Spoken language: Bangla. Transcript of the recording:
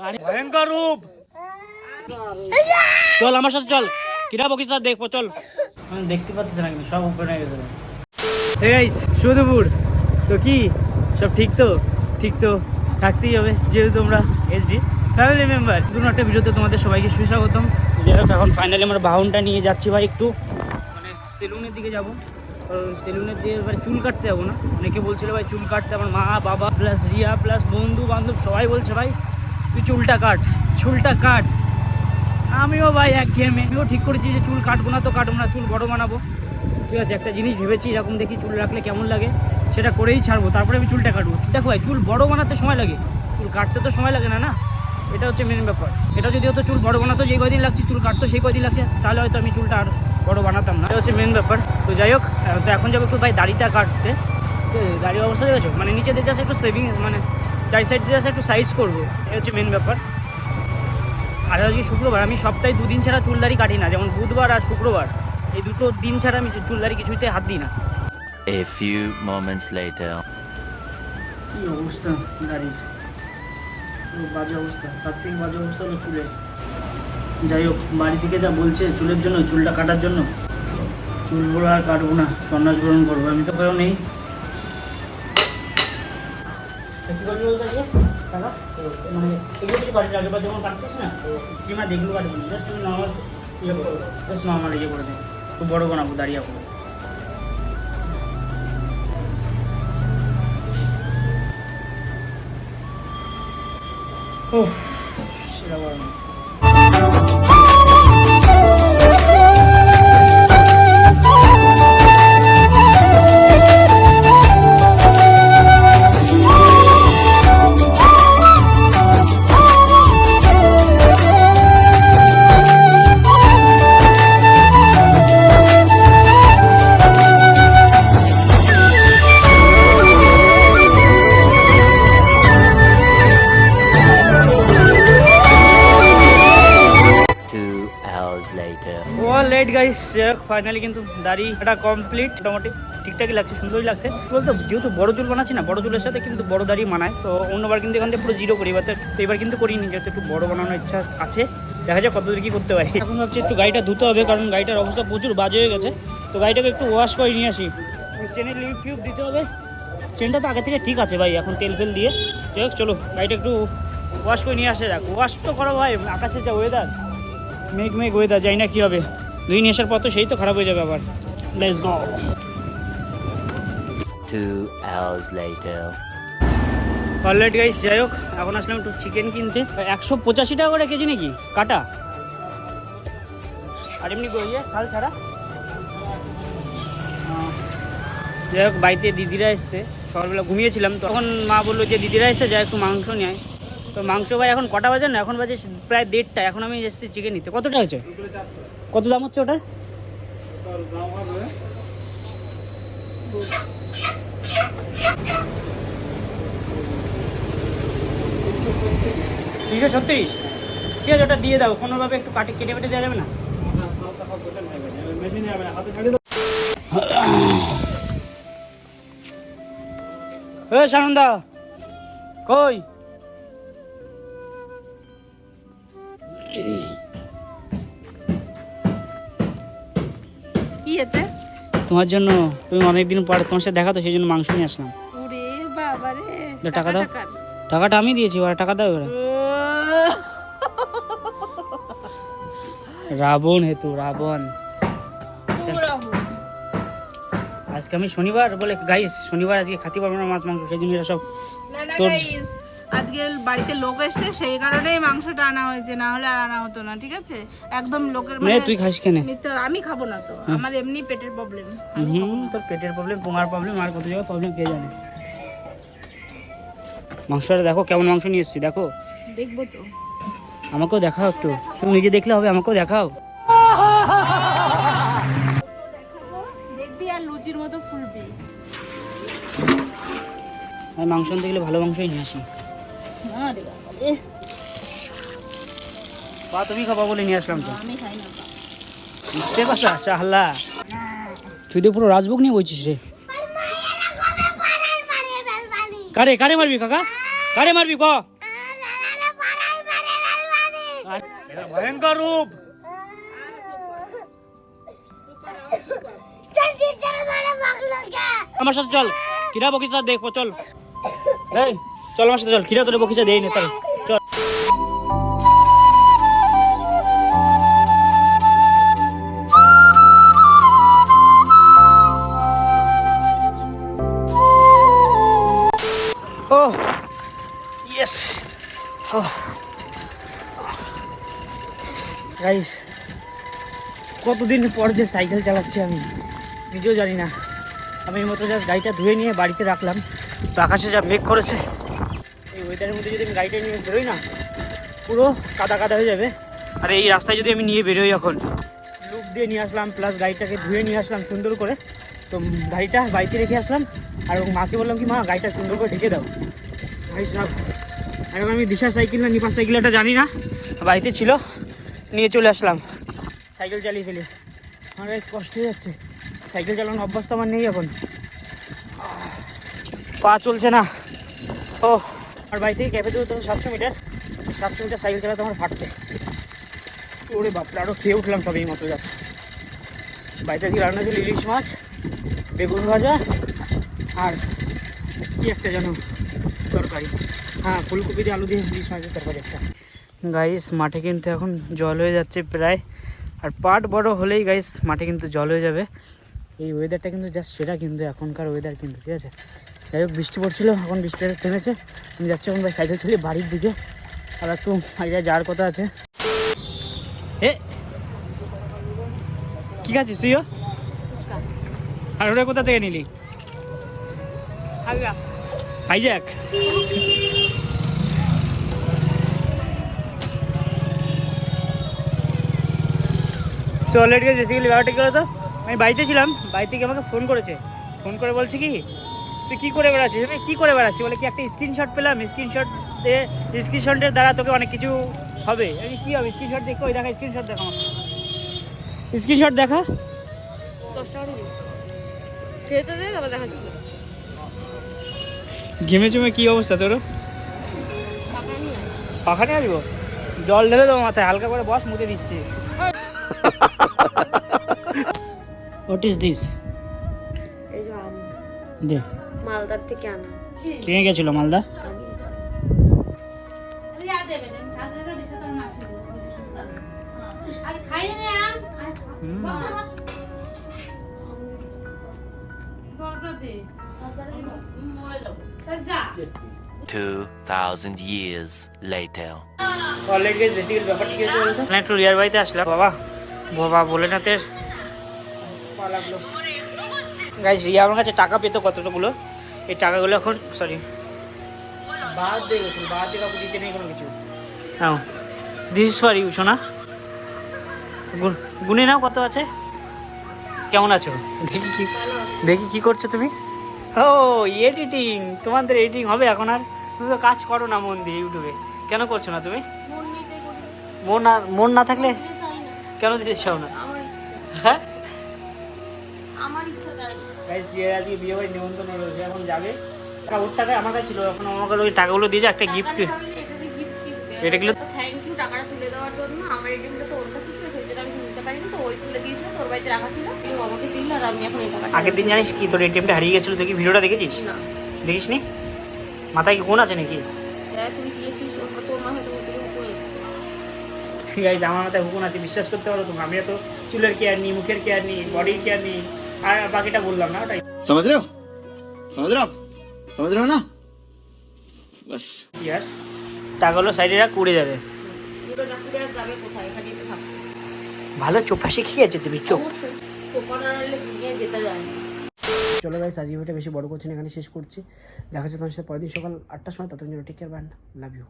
ভয়ঙ্কর রূপ। চল আমার সাথে চল। কিরা বকিস তা দেখব চল। দেখতে পাচ্ছিস না কিন্তু সব উপরে গেছে। হে গাইস সুদপুর তো কি? সব ঠিক তো? ঠিক তো? থাকতেই হবে যেহেতু তোমরা এসডি ফ্যামিলি মেম্বার নতুন একটা ভিডিওতে তোমাদের সবাইকে সুস্বাগতম। এখন ফাইনালি আমরা বাহনটা নিয়ে যাচ্ছি ভাই একটু। মানে সেলুনের দিকে যাব। সেলুনের দিয়ে এবার চুল কাটতে যাব না। অনেকে বলছিল ভাই চুল কাটতে আমার মা বাবা প্লাস রিয়া প্লাস বন্ধু বান্ধব সবাই বলছে ভাই তুই চুলটা কাট চুলটা কাট। আমিও ভাই এক ঘেমে আমিও ঠিক করেছি যে চুল কাটবো না তো কাটবো না, চুল বড় বানাবো। ঠিক আছে, একটা জিনিস ভেবেছি, এরকম দেখি চুল রাখলে কেমন লাগে, সেটা করেই ছাড়বো। তারপরে আমি চুলটা কাটবো। দেখো ভাই, চুল বড় বানাতে সময় লাগে। চুল কাটতে তো সময় লাগে না না? এটা হচ্ছে মেন ব্যাপার। এটা যদি হতো চুল বড় বানাতো যে কদিন লাগছে চুল কাটতো, সেই কদিন লাগছে, তাহলে হয়তো আমি চুলটা আর বড় বানাতাম না। এটা হচ্ছে মেন ব্যাপার। তো যাই হোক তো এখন যাব একটু, ভাই, দাড়িটা কাটতে। তো দাড়ির অবস্থা দেখেছ? মানে নিচে দিয়ে যাচ্ছে একটু সেভিং মানে চাই সাইড দিয়ে একটু সাইজ করব। এটা হচ্ছে মেন ব্যাপার। আর আজকে শুক্রবার আমি সপ্তাহে দুদিন ছাড়া চুল দাড়ি কাটি না যেমন বুধবার আর শুক্রবার। এই দুটো দিন ছাড়া আমি চুল দাড়ি কিছুতে হাত দিই না। A few moments later. কি অবস্থা গাড়ির? খুব বাজে অবস্থা তার থেকে বাজে অবস্থা হলো চুলের। যাই হোক বাড়ি থেকে যা বলছে চুলের জন্য চুলটা কাটার জন্য চুলগুলো আর কাটবো না সন্ন্যাস গ্রহণ করব। আমি তো কেউ নেই। কি করবি বলতে আজকে? টাকা? মানে এগুলো কিছু কাটিস আগে বা যেমন কাটতিস না কিমা দেখল কাটবো না নর্মাল ইয়ে করব জাস্ট নর্মাল ইয়ে করে দেবো খুব বড়ো দাঁড়িয়ে করব ওহ সেটা গরম ফাইনালি কিন্তু দাড়ি কমপ্লিট মোটামুটি ঠিকঠাকই লাগছে, সুন্দরই লাগছে। বলতো, যেহেতু বড় চুল বানাচ্ছি না, বড় চুলের সাথে কিন্তু বড় দাড়ি মানায়। তো অন্যবার কিন্তু এখান থেকে পুরো জিরো করি, এবার তো এবার কিন্তু করিনি, যেহেতু একটু বড় বানানোর ইচ্ছা আছে। দেখা যাক কতদূর কি করতে পারি। এখন ভাবছি একটু গাড়িটা ধুতে হবে, কারণ গাড়িটার অবস্থা প্রচুর বাজে হয়ে গেছে। তো গাড়িটাকে একটু ওয়াশ করে নিয়ে আসি। চেনের লিপ দিতে হবে। চেনটা তো আগে থেকে ঠিক আছে ভাই, এখন তেল ফেল দিয়ে। হোক, চলো, গাড়িটা একটু ওয়াশ করে নিয়ে আসে দেখ ওয়াশ তো করো ভাই, আকাশের যা ওয়েদার মেঘ মেঘ ওয়েদার যাই না কী হবে। দুই নিয়ে আসার পর তো সেই তো খারাপ হয়ে যাবে আবার। Let's go Two hours later. Already guys যাই হোক এখন আসলাম একটু চিকেন কিনতে। একশো পঁচাশি টাকা করে কেজি নাকি? কাটা? আর এমনি ইয়ে ছাল ছাড়া? যাই হোক বাড়িতে দিদিরা এসছে। সকালবেলা ঘুমিয়েছিলাম তখন মা বলল যে দিদিরা এসছে যা একটু মাংস নিয়ে। তো মাংস ভাই এখন কটা বাজে না? এখন বাজে প্রায় দেড়টা। এখন আমি এসেছি চিকেন নিতে। কতটা হয়েছে? কত দাম হচ্ছে ওটার? দুশো ছত্রিশ। ঠিক আছে, ওটা দিয়ে দাও। কোনোভাবে একটু কাটে কেটে কেটে দেওয়া যাবে না? সানন্দা, কই? কি এতে? তোমার জন্য তুমি অনেকদিন পর তোমার সাথে দেখা তো সেই জন্য মাংস নিয়ে আসলাম। ওরে বাবা রে টাকা দাও। টাকাটা আমি দিয়েছি ওরা টাকা দাও এবার রাবণ হেতু রাবণ। আজকে আমি শনিবার বলে গাইস শনিবার আজকে খাতে পারব না মাছ মাংস সেই জন্য এরা সব না না তোর- আজকে বাড়িতে লোক এসছে সেই কারণেই মাংসটা আনা হয়েছে না হলে আর আনা হতো না ঠিক আছে? একদম লোকের নে তুই খাস কেনে? আমি খাব না তো আমার এমনি পেটের প্রবলেম হুম তোর পেটের প্রবলেম পোঙার প্রবলেম আর কত জায়গায় প্রবলেম কে জানে? মাংসটা দেখো কেমন মাংস নিয়ে এসেছি দেখো। দেখব তো। আমাকেও দেখাও একটু। তুমি নিজে দেখলে হবে আমাকেও দেখাও। দেখবি আর লুচির মতো ফুলবি। আমি মাংস আনতে গেলে ভালো মাংসই নিয়ে আসি। আরে বাবা তুমি খাবা বলে নিয়ে আসলাম তো। আমি খাই না বুঝতে পারছা তুই তো পুরো রাজভোগ নিয়ে রে। কারে কারে মারবি কাকা? কারে মারবি ক? ভয়ঙ্কর রূপ। আমার সাথে চল। কিরা বকিস দেখব চল। এই। চল আমার সাথে চল কিরা তোর বকিসা দেই না তাই চল। ও ইয়েস ও গাইস কতদিন পর যে সাইকেল চালাচ্ছি আমি নিজেও জানি না। আমি মতো জাস্ট গাড়িটা ধুয়ে নিয়ে বাড়িতে রাখলাম। তো আকাশে যা মেঘ করেছে ওয়েদারের মধ্যে যদি আমি গাড়িটা নিয়ে বেরোই না পুরো কাদা কাদা হয়ে যাবে। আর এই রাস্তায় যদি আমি নিয়ে বেরোই এখন? লুক দিয়ে নিয়ে আসলাম প্লাস গাড়িটাকে ধুয়ে নিয়ে আসলাম সুন্দর করে। তো গাড়িটা বাড়িতে রেখে আসলাম আর মাকে বললাম কি মা গাড়িটা সুন্দর করে ঢেকে দাও। ভাই সব এখন আমি দিশা সাইকেল না নিপা সাইকেল এটা জানি না বাড়িতে ছিল নিয়ে চলে আসলাম। সাইকেল চালিয়ে চালিয়ে আমার বেশ কষ্ট হয়ে যাচ্ছে। সাইকেল চালানোর অভ্যাস তো আমার নেই এখন। পা চলছে না। ও আর বাড়ি থেকে ক্যাফে দেবো তখন সাতশো মিটার সাতশো মিটার সাইকেল চালাতে আমার ফাটছে ওরে বাপরে আরও খেয়ে উঠলাম সব এই মতো যাচ্ছে বাড়িতে কি রান্না ছিল ইলিশ মাছ, বেগুন ভাজা, আর কি একটা যেন তরকারি। হ্যাঁ ফুলকপি দিয়ে আলু দিয়ে ইলিশ মাছের তরকারি একটা। গাইস মাঠে কিন্তু এখন জল হয়ে যাচ্ছে প্রায়। আর পাট বড় হলেই গাইস মাঠে কিন্তু জল হয়ে যাবে। এই ওয়েদারটা কিন্তু জাস্ট সেটা কিন্তু এখনকার ওয়েদার কিন্তু, ঠিক আছে? যাই হোক বৃষ্টি পড়ছিল এখন বৃষ্টিটা থেমেছে। আমি যাচ্ছি এখন ভাই সাইকেল চালিয়ে বাড়ির দিকে। আর একটু আগে যাওয়ার কথা আছে। এ কি খাচ্ছিস তুইও? আর ওটা কোথা থেকে নিলি? হাইজ্যাক। সো অলরেডি বেসিক্যালি ব্যাপারটা কী হতো আমি বাড়িতে ছিলাম বাড়ি থেকে আমাকে ফোন করেছে। ফোন করে বলছে কি তুই কী করে বেড়াচ্ছিস? আমি কী করে বেড়াচ্ছি? বলে কি একটা স্ক্রিনশট পেলাম স্ক্রিনশট দিয়ে স্ক্রিনশটের দ্বারা তোকে অনেক কিছু হবে। আমি কী হবে? স্ক্রিনশট দেখো ওই দেখা স্ক্রিনশট দেখা স্ক্রিনশট দেখা? ঘেমে চুমে কী অবস্থা তোর পাখা নিয়ে আসব? জল ঢেলে দেবো মাথায় হালকা করে বস মুতে দিচ্ছি। হোয়াট ইজ দিস এই যে আম। দেখ। মালদার থেকে আনা। কে গেছিল Malda? Two thousand years later. Already basically ব্যাপারটা কি বলতো একটু রিয়ার বাড়িতে আসলাম। বাবা বাবা বলে না তের গাইস রিয়া আমার কাছে টাকা পেতো কতগুলো এই টাকাগুলো এখন সরি হ্যাঁ। দিস ইজ ফর ইউ সোনা। গুনে নাও কত আছে। কেমন আছো? দেখি কি দেখি কি করছ তুমি। ও এডিটিং তোমাদের এডিটিং হবে এখন আর। তুমি তো কাজ করো না মন দিয়ে ইউটিউবে। কেন করছ না তুমি? মন মন না মন না থাকলে কেন দিতে চাও না? হ্যাঁ? বিয়ে আজকে বিয়ে বাড়ি নিমন্ত্রণ রয়েছে এখন যাবে টাকা ওর টাকা আমার কাছে ছিল এখন আমাকে ওই টাকাগুলো দিয়েছে একটা গিফট টাকা দেখাবি না, এটাকে gift কিনতে। এটাগুলো- তো thank you টাকাটা তুলে দেওয়ার জন্য। আমার ATM তো ওর কাছে ছিল, সেই আমি নিতে পারিনি, তো ওই তুলে দিয়েছিল, তোর বাড়িতে রাখা ছিল। তুই আমাকে দিল, আর আমি এখন এই টাকাটা আগের দিন জানিস কি তোর এটিএমটা হারিয়ে গেছিল তুই কি ভিডিওটা দেখেছিস না। দেখিস নি মাথায় কি কোন আছে নাকি তুই দিয়েছিস, তোর মা হয়তো ওর থেকে উপরে এসেছে। ঠিক আছে আমার মাথায় হুকুন আছে বিশ্বাস করতে পারো তুমি আমি তো চুলের কেয়ার নিই মুখের কেয়ার নিই বডির কেয়ার নিই আর বাকিটা বললাম না ওটাই समझ रहे हो समझ रहे हो आप समझ रहे हो ना बस ইয়াস টাকাগুলো সাইডে রাখ উড়ে যাবে পুরো যা পুরো আর যাবে কোথায়? এখানেই তো থাকবে। ভালো চোখা শিখে গেছে তুমি চোখ অবশ্যই, চোখা না নাড়লে দুনিয়ায় যেতে যায় না। চলো ভাই সাজিয়ে বেশি বড় করছি না এখানে শেষ করছি দেখা যাচ্ছে তোমার সাথে পরের দিন সকাল আটটার সময় ততক্ষণ take care band love you